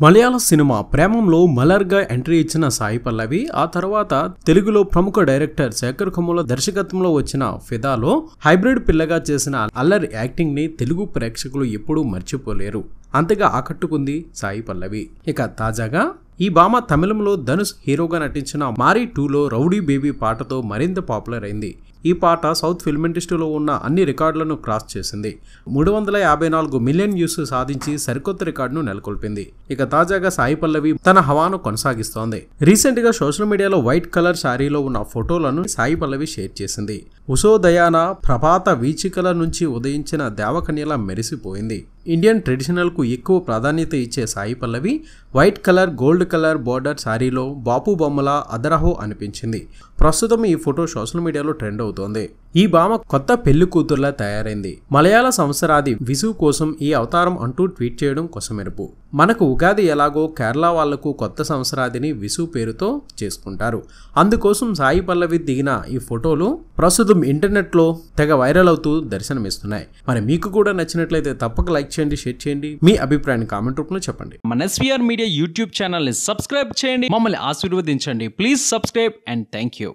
మలయాళ cinema ప్రేమంలో మలర్గా entry ఇచ్చిన సాయి పల్లవి ఆ తర్వాత తెలుగులో ప్రముఖ డైరెక్టర్ శేఖర్ కమ్ముల దర్శకత్వంలో వచ్చిన ఫిదాలో హైబ్రిడ్ పిల్లగా చేసిన అల్లరి యాక్టింగ్ని తెలుగు ప్రేక్షకులు ఎప్పుడూ మర్చిపోలేరు. అంతగా ఆకట్టుకుంది సాయి పల్లవి. ఇక తాజాగా ఈ భామ తమిళంలో ధనుష్ హీరోగా నటించిన మారీ టూలో రౌడీ బేబీ పాటతో మరింత పాపులర్ అయింది. ఈ పాట సౌత్ ఫిల్మ్ ఇండస్ట్రీలో ఉన్న అన్ని రికార్డులను క్రాస్ చేసింది. మూడు వందల యాభై నాలుగు మిలియన్ వ్యూస్ సాధించి సరికొత్త రికార్డును నెలకొల్పింది. ఇక తాజాగా సాయి పల్లవి తన హవాను కొనసాగిస్తోంది. రీసెంట్గా సోషల్ మీడియాలో వైట్ కలర్ శారీలో ఉన్న ఫోటోలను సాయి పల్లవి షేర్ చేసింది. ఉషోదయాన ప్రభాత వీచికల నుంచి ఉదయించిన దేవకన్యలా మెరిసిపోయింది. ఇండియన్ ట్రెడిషనల్కు ఎక్కువ ప్రాధాన్యత ఇచ్చే Sai Pallavi white colour gold colour border శారీలో బాపు బొమ్మల అదరహో అనిపించింది. ప్రస్తుతం ఈ ఫోటో సోషల్ మీడియాలో ట్రెండ్ అవుతోంది ఈ భామ కొత్త పెళ్ళి కూతుర్లా తయారైంది. మలయాళ సంవత్సరాది విసు కోసం ఈ అవతారం అంటూ ట్వీట్ చేయడం కొసమెరుపు. మనకు ఉగాది ఎలాగో కేరళ వాళ్ళకు కొత్త సంవత్సరాదిని విసు పేరుతో చేసుకుంటారు. అందుకోసం సాయి పల్లవి దిగిన ఈ ఫోటోలు ప్రస్తుతం ఇంటర్నెట్లో తెగ వైరల్ అవుతూ దర్శనమిస్తున్నాయి. మరి మీకు కూడా నచ్చినట్లయితే తప్పక లైక్ చేయండి షేర్ చేయండి. మీ అభిప్రాయాన్ని కామెంట్ రూపంలో చెప్పండి. మన ఎస్వీఆర్ మీడియా యూట్యూబ్ ఛానల్ని సబ్స్క్రైబ్ చేయండి. మమ్మల్ని ఆశీర్వదించండి. Please subscribe and thank you